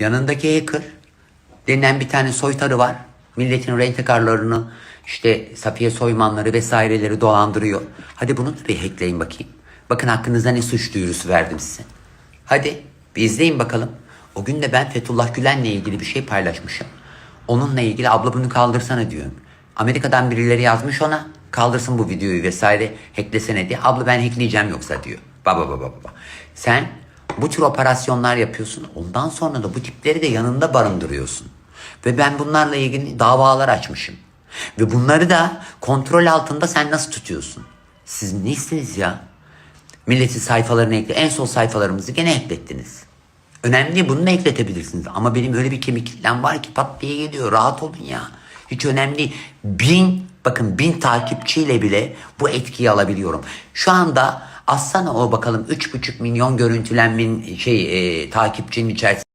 Yanındaki hacker denilen bir tane soytarı var. Milletin rentakarlarını işte Safiye Soymanları vesaireleri dolandırıyor. Hadi bunu da bir hackleyin bakayım. Bakın hakkınızda ne suç duyurusu verdim size. Hadi bir izleyin bakalım. O gün de ben Fethullah Gülen'le ilgili bir şey paylaşmışım. Onunla ilgili abla bunu kaldırsana diyorum. Amerika'dan birileri yazmış ona kaldırsın bu videoyu vesaire hacklesene diye. Abla ben hackleyeceğim yoksa diyor. Baba baba baba. Sen bu tür operasyonlar yapıyorsun. Ondan sonra da bu tipleri de yanında barındırıyorsun. Ve ben bunlarla ilgili davalar açmışım. Ve bunları da kontrol altında sen nasıl tutuyorsun? Siz nesiniz ya? Milletin sayfalarını ekle. En son sayfalarımızı gene eklettiniz. Önemli bunu da ekletebilirsiniz. Ama benim öyle bir kemik kitlem var ki pat diye geliyor. Rahat olun ya. Hiç önemli. Bin, bakın bin takipçiyle bile bu etkiyi alabiliyorum. Şu anda aslana o bakalım 3,5 milyon görüntülenmin şey e, takipçinin içerisinde